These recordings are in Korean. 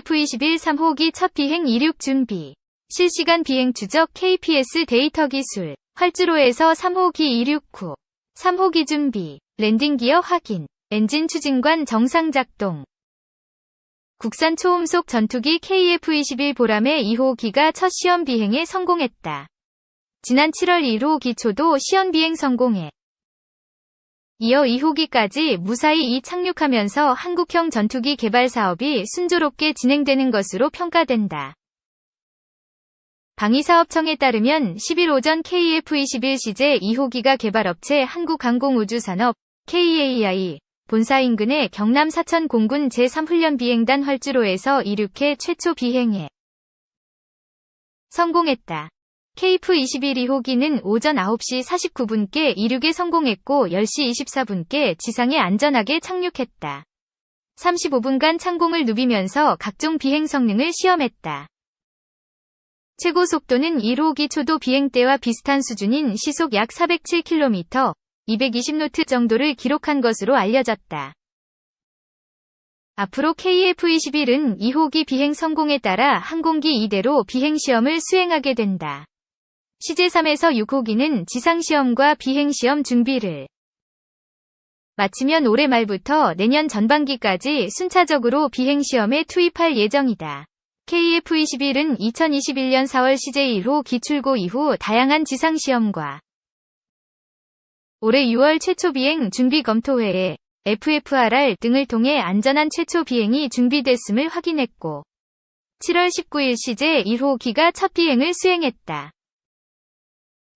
KF-21 3호기 첫 비행 이륙 준비. 실시간 비행 추적 KPS 데이터 기술. 활주로에서 3호기 이륙 후. 3호기 준비. 랜딩 기어 확인. 엔진 추진관 정상 작동. 국산 초음속 전투기 KF-21 보람의 2호기가 첫 시험 비행에 성공했다. 지난 7월 1호 기초도 시험 비행 성공해 이어 2호기까지 무사히 이 착륙하면서 한국형 전투기 개발 사업이 순조롭게 진행되는 것으로 평가된다. 방위사업청에 따르면 10일 오전 KF-21 시제 2호기가 개발업체 한국항공우주산업 KAI 본사 인근의 경남 사천 공군 제3훈련 비행단 활주로에서 이륙해 최초 비행에 성공했다. KF-21 2호기는 오전 9시 49분께 이륙에 성공했고 10시 24분께 지상에 안전하게 착륙했다. 35분간 창공을 누비면서 각종 비행 성능을 시험했다. 최고 속도는 1호기 초도 비행 때와 비슷한 수준인 시속 약 407km, 220노트 정도를 기록한 것으로 알려졌다. 앞으로 KF-21은 2호기 비행 성공에 따라 항공기 2대로 비행 시험을 수행하게 된다. 시제3에서 6호기는 지상시험과 비행시험 준비를 마치면 올해 말부터 내년 전반기까지 순차적으로 비행시험에 투입할 예정이다. KF-21은 2021년 4월 시제 1호 기출고 이후 다양한 지상시험과 올해 6월 최초 비행 준비 검토회에 FFRR 등을 통해 안전한 최초 비행이 준비됐음을 확인했고 7월 19일 시제 1호 기가 첫 비행을 수행했다.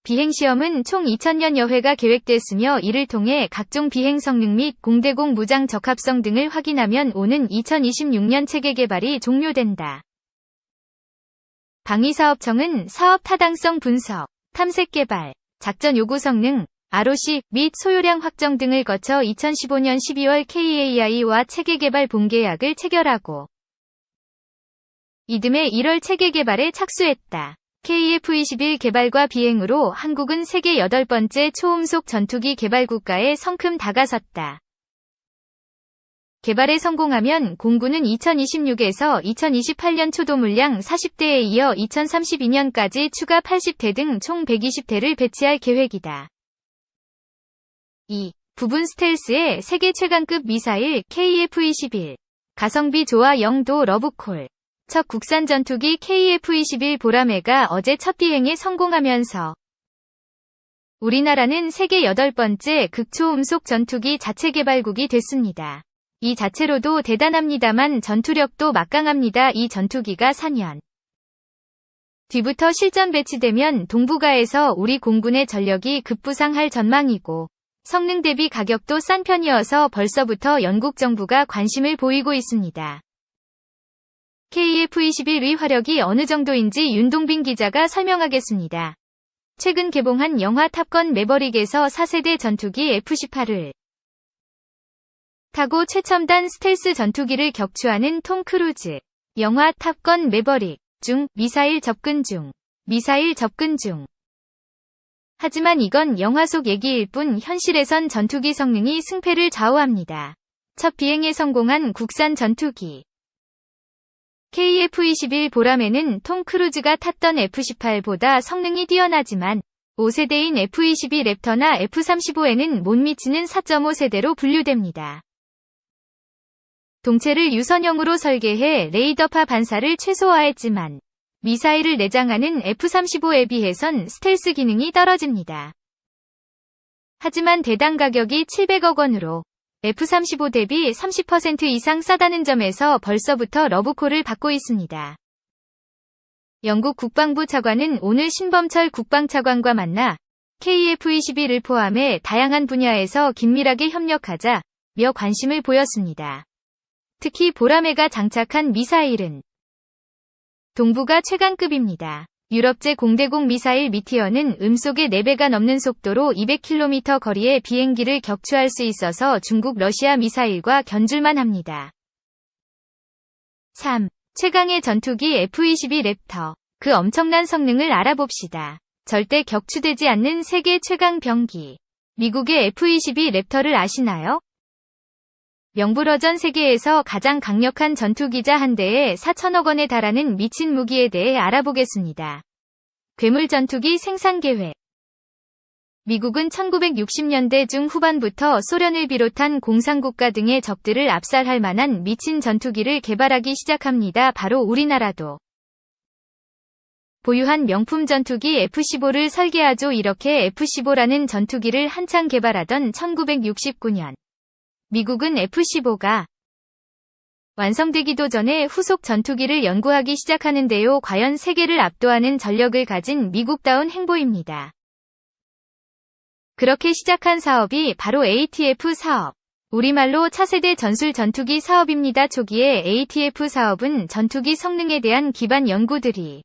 비행시험은 총 2000년 여 회가 계획됐으며 이를 통해 각종 비행 성능 및 공대공 무장 적합성 등을 확인하면 오는 2026년 체계 개발이 종료된다. 방위사업청은 사업 타당성 분석, 탐색 개발, 작전 요구 성능, ROC 및 소요량 확정 등을 거쳐 2015년 12월 KAI와 체계 개발 본계약을 체결하고 이듬해 1월 체계 개발에 착수했다. KF-21 개발과 비행으로 한국은 세계 8번째 초음속 전투기 개발 국가에 성큼 다가섰다. 개발에 성공하면 공군은 2026에서 2028년 초도 물량 40대에 이어 2032년까지 추가 80대 등 총 120대를 배치할 계획이다. 2. 부분 스텔스의 세계 최강급 미사일 KF-21 가성비 조화 영도 러브콜 첫 국산 전투기 KF-21 보라매가 어제 첫 비행에 성공하면서 우리나라는 세계 8번째 극초음속 전투기 자체 개발국이 됐습니다. 이 자체로도 대단합니다만 전투력도 막강합니다. 이 전투기가 4년 뒤부터 실전 배치되면 동북아에서 우리 공군의 전력이 급부상할 전망이고 성능 대비 가격도 싼 편이어서 벌써부터 영국 정부가 관심을 보이고 있습니다. KF-21의 화력이 어느 정도인지 윤동빈 기자가 설명하겠습니다. 최근 개봉한 영화 탑건 매버릭에서 4세대 전투기 F-18을 타고 최첨단 스텔스 전투기를 격추하는 톰 크루즈. 영화 탑건 매버릭 중 미사일 접근 중 미사일 접근 중 하지만 이건 영화 속 얘기일 뿐 현실에선 전투기 성능이 승패를 좌우합니다. 첫 비행에 성공한 국산 전투기 KF-21 보람에는 톰 크루즈가 탔던 F-18보다 성능이 뛰어나지만 5세대인 F-22 랩터나 F-35에는 못 미치는 4.5세대로 분류됩니다. 동체를 유선형으로 설계해 레이더파 반사를 최소화했지만 미사일을 내장하는 F-35에 비해선 스텔스 기능이 떨어집니다. 하지만 대당 가격이 700억 원으로 F-35 대비 30% 이상 싸다는 점에서 벌써부터 러브콜을 받고 있습니다. 영국 국방부 차관은 오늘 신범철 국방차관과 만나 KF-21을 포함해 다양한 분야에서 긴밀하게 협력하자 며 관심을 보였습니다. 특히 보라매가 장착한 미사일은 동부가 최강급입니다. 유럽제 공대공 미사일 미티어는 음속의 4배가 넘는 속도로 200km 거리의 비행기를 격추할 수 있어서 중국 러시아 미사일과 견줄만 합니다. 3. 최강의 전투기 F-22 랩터. 그 엄청난 성능을 알아봅시다. 절대 격추되지 않는 세계 최강 병기. 미국의 F-22 랩터를 아시나요? 명불허전 세계에서 가장 강력한 전투기자 한 대에 4천억 원에 달하는 미친 무기에 대해 알아보겠습니다. 괴물 전투기 생산 계획 미국은 1960년대 중 후반부터 소련을 비롯한 공산국가 등의 적들을 압살할 만한 미친 전투기를 개발하기 시작합니다. 바로 우리나라도 보유한 명품 전투기 F-15를 설계하죠. 이렇게 F-15라는 전투기를 한창 개발하던 1969년 미국은 F-15가 완성되기도 전에 후속 전투기를 연구하기 시작하는데요. 과연 세계를 압도하는 전력을 가진 미국다운 행보입니다. 그렇게 시작한 사업이 바로 ATF 사업. 우리말로 차세대 전술 전투기 사업입니다. 초기에 ATF 사업은 전투기 성능에 대한 기반 연구들이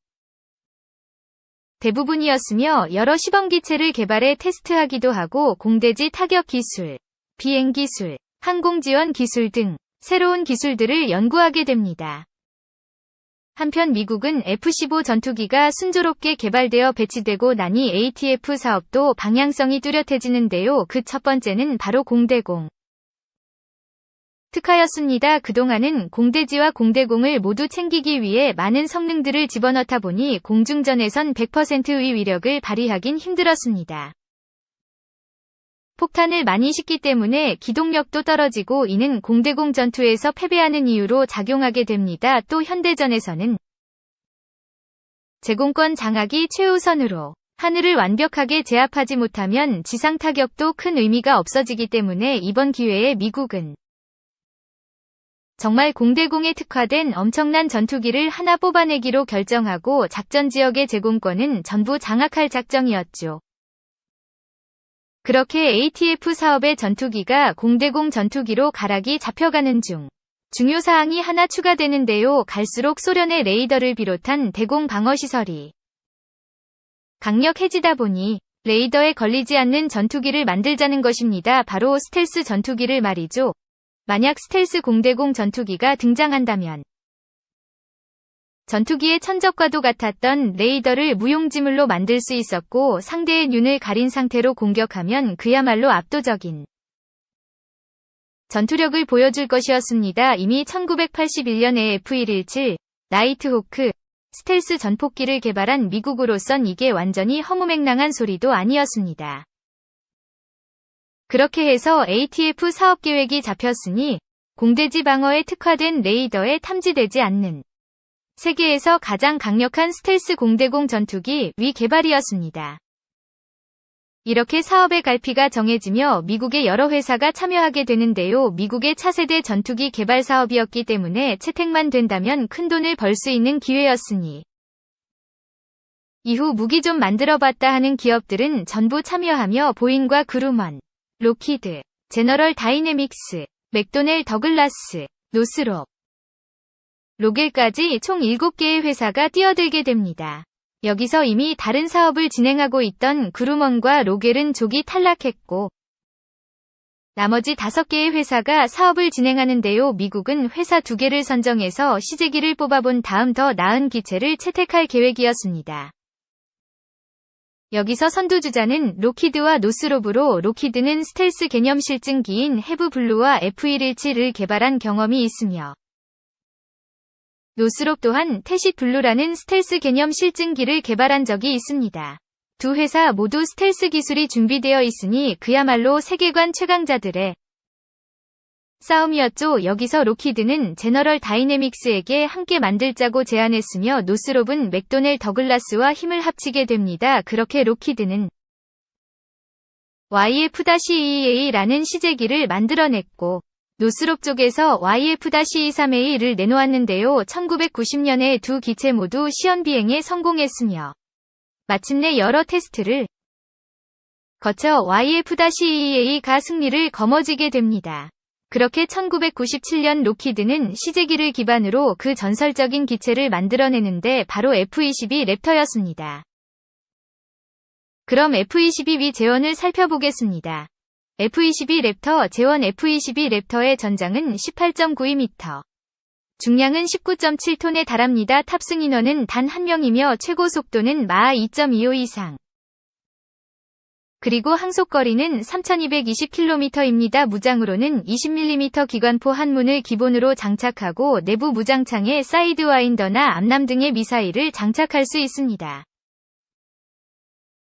대부분이었으며 여러 시범기체를 개발해 테스트하기도 하고 공대지 타격 기술, 비행 기술, 항공 지원 기술 등 새로운 기술들을 연구하게 됩니다. 한편 미국은 F-15 전투기가 순조롭게 개발되어 배치되고 나니 ATF 사업도 방향성이 뚜렷해지는데요. 그 첫 번째는 바로 공대공. 특화였습니다. 그동안은 공대지와 공대공을 모두 챙기기 위해 많은 성능들을 집어넣다 보니 공중전에선 100%의 위력을 발휘하긴 힘들었습니다. 폭탄을 많이 싣기 때문에 기동력도 떨어지고 이는 공대공 전투에서 패배하는 이유로 작용하게 됩니다. 또 현대전에서는 제공권 장악이 최우선으로 하늘을 완벽하게 제압하지 못하면 지상 타격도 큰 의미가 없어지기 때문에 이번 기회에 미국은 정말 공대공에 특화된 엄청난 전투기를 하나 뽑아내기로 결정하고 작전 지역의 제공권은 전부 장악할 작정이었죠. 그렇게 ATF 사업의 전투기가 공대공 전투기로 가락이 잡혀가는 중 중요 사항이 하나 추가되는데요. 갈수록 소련의 레이더를 비롯한 대공 방어 시설이 강력해지다 보니 레이더에 걸리지 않는 전투기를 만들자는 것입니다. 바로 스텔스 전투기를 말이죠. 만약 스텔스 공대공 전투기가 등장한다면 전투기의 천적과도 같았던 레이더를 무용지물로 만들 수 있었고 상대의 눈을 가린 상태로 공격하면 그야말로 압도적인 전투력을 보여줄 것이었습니다. 이미 1981년에 F-117 나이트호크 스텔스 전폭기를 개발한 미국으로선 이게 완전히 허무맹랑한 소리도 아니었습니다. 그렇게 해서 ATF 사업 계획이 잡혔으니 공대지 방어에 특화된 레이더에 탐지되지 않는 세계에서 가장 강력한 스텔스 공대공 전투기 위 개발이었습니다. 이렇게 사업의 갈피가 정해지며 미국의 여러 회사가 참여하게 되는데요. 미국의 차세대 전투기 개발 사업이었기 때문에 채택만 된다면 큰 돈을 벌 수 있는 기회였으니 이후 무기 좀 만들어봤다 하는 기업들은 전부 참여하며 보잉과 그루먼, 로키드, 제너럴 다이내믹스, 맥도넬 더글라스, 노스롭, 로겔까지 총 7개의 회사가 뛰어들게 됩니다. 여기서 이미 다른 사업을 진행하고 있던 그루먼과 로겔은 조기 탈락했고 나머지 5개의 회사가 사업을 진행하는데요. 미국은 회사 2개를 선정해서 시제기를 뽑아본 다음 더 나은 기체를 채택할 계획이었습니다. 여기서 선두주자는 로키드와 노스롭으로 로키드는 스텔스 개념 실증기인 헤브블루와 F117을 개발한 경험이 있으며 노스롭 또한 태시 블루라는 스텔스 개념 실증기를 개발한 적이 있습니다. 두 회사 모두 스텔스 기술이 준비되어 있으니 그야말로 세계관 최강자들의 싸움이었죠. 여기서 로키드는 제너럴 다이내믹스에게 함께 만들자고 제안했으며 노스롭은 맥도넬 더글라스와 힘을 합치게 됩니다. 그렇게 로키드는 YF-EA라는 시제기를 만들어냈고 노스롭 쪽에서 YF-23A를 내놓았는데요. 1990년에 두 기체 모두 시연 비행에 성공했으며 마침내 여러 테스트를 거쳐 YF-EA가 승리를 거머쥐게 됩니다. 그렇게 1997년 로키드는 시제기를 기반으로 그 전설적인 기체를 만들어내는데 바로 F-22 랩터였습니다. 그럼 F-22 위 재원을 살펴보겠습니다. F-22 랩터 재원 F-22 랩터의 전장은 18.92m. 중량은 19.7톤에 달합니다. 탑승 인원은 단 한 명이며 최고 속도는 마하 2.25 이상. 그리고 항속거리는 3220km입니다. 무장으로는 20mm 기관포 한 문을 기본으로 장착하고 내부 무장창에 사이드 와인더나 암남 등의 미사일을 장착할 수 있습니다.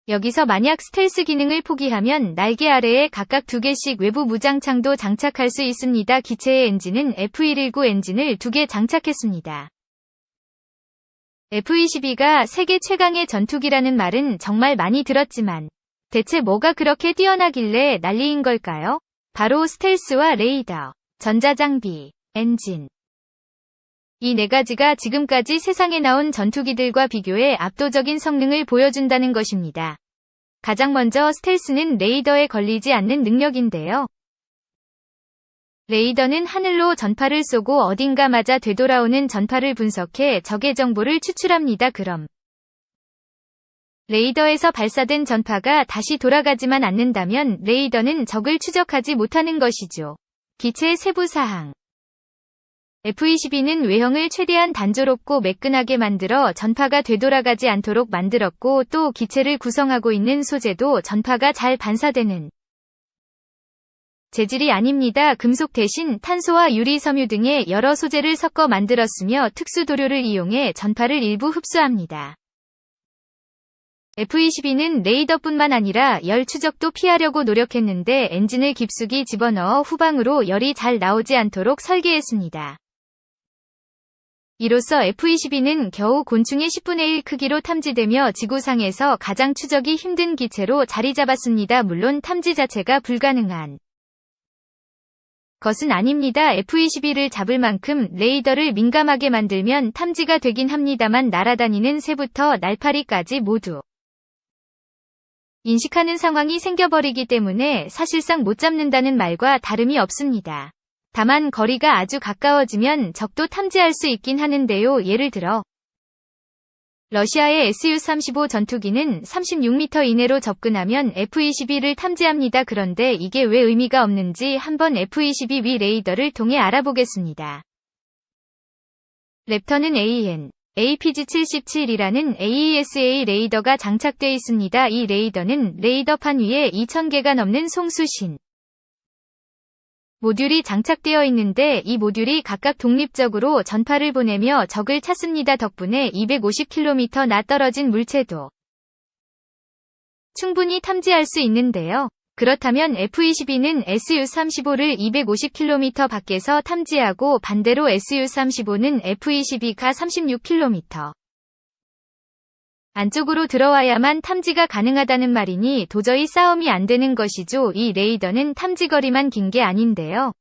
여기서 만약 스텔스 기능을 포기하면 날개 아래에 각각 두 개씩 외부 무장창도 장착할 수 있습니다. 기체의 엔진은 F119 엔진을 두 개 장착했습니다. F-22가 세계 최강의 전투기라는 말은 정말 많이 들었지만 대체 뭐가 그렇게 뛰어나길래 난리인 걸까요? 바로 스텔스와 레이더, 전자장비, 엔진. 이 네 가지가 지금까지 세상에 나온 전투기들과 비교해 압도적인 성능을 보여준다는 것입니다. 가장 먼저 스텔스는 레이더에 걸리지 않는 능력인데요. 레이더는 하늘로 전파를 쏘고 어딘가 맞아 되돌아오는 전파를 분석해 적의 정보를 추출합니다. 그럼 레이더에서 발사된 전파가 다시 돌아가지만 않는다면 레이더는 적을 추적하지 못하는 것이죠. 기체의 세부 사항 F-22는 외형을 최대한 단조롭고 매끈하게 만들어 전파가 되돌아가지 않도록 만들었고 또 기체를 구성하고 있는 소재도 전파가 잘 반사되는 재질이 아닙니다. 금속 대신 탄소와 유리 섬유 등의 여러 소재를 섞어 만들었으며 특수 도료를 이용해 전파를 일부 흡수합니다. F-22는 레이더뿐만 아니라 열 추적도 피하려고 노력했는데 엔진을 깊숙이 집어넣어 후방으로 열이 잘 나오지 않도록 설계했습니다. 이로써 F-22는 겨우 곤충의 10분의 1 크기로 탐지되며 지구상에서 가장 추적이 힘든 기체로 자리 잡았습니다. 물론 탐지 자체가 불가능한 것은 아닙니다. F-22를 잡을 만큼 레이더를 민감하게 만들면 탐지가 되긴 합니다만 날아다니는 새부터 날파리까지 모두 인식하는 상황이 생겨버리기 때문에 사실상 못 잡는다는 말과 다름이 없습니다. 다만 거리가 아주 가까워지면 적도 탐지할 수 있긴 하는데요. 예를 들어 러시아의 Su-35 전투기는 36m 이내로 접근하면 F-22를 탐지합니다. 그런데 이게 왜 의미가 없는지 한번 F-22 위 레이더를 통해 알아보겠습니다. 랩터는 AN APG-77이라는 AESA 레이더가 장착돼 있습니다. 이 레이더는 레이더판 위에 2000개가 넘는 송수신 모듈이 장착되어 있는데 이 모듈이 각각 독립적으로 전파를 보내며 적을 찾습니다. 덕분에 250km 나 떨어진 물체도 충분히 탐지할 수 있는데요. 그렇다면 F-22는 Su-35를 250km 밖에서 탐지하고 반대로 Su-35는 F-22가 36km 안쪽으로 들어와야만 탐지가 가능하다는 말이니 도저히 싸움이 안 되는 것이죠. 이 레이더는 탐지거리만 긴 게 아닌데요.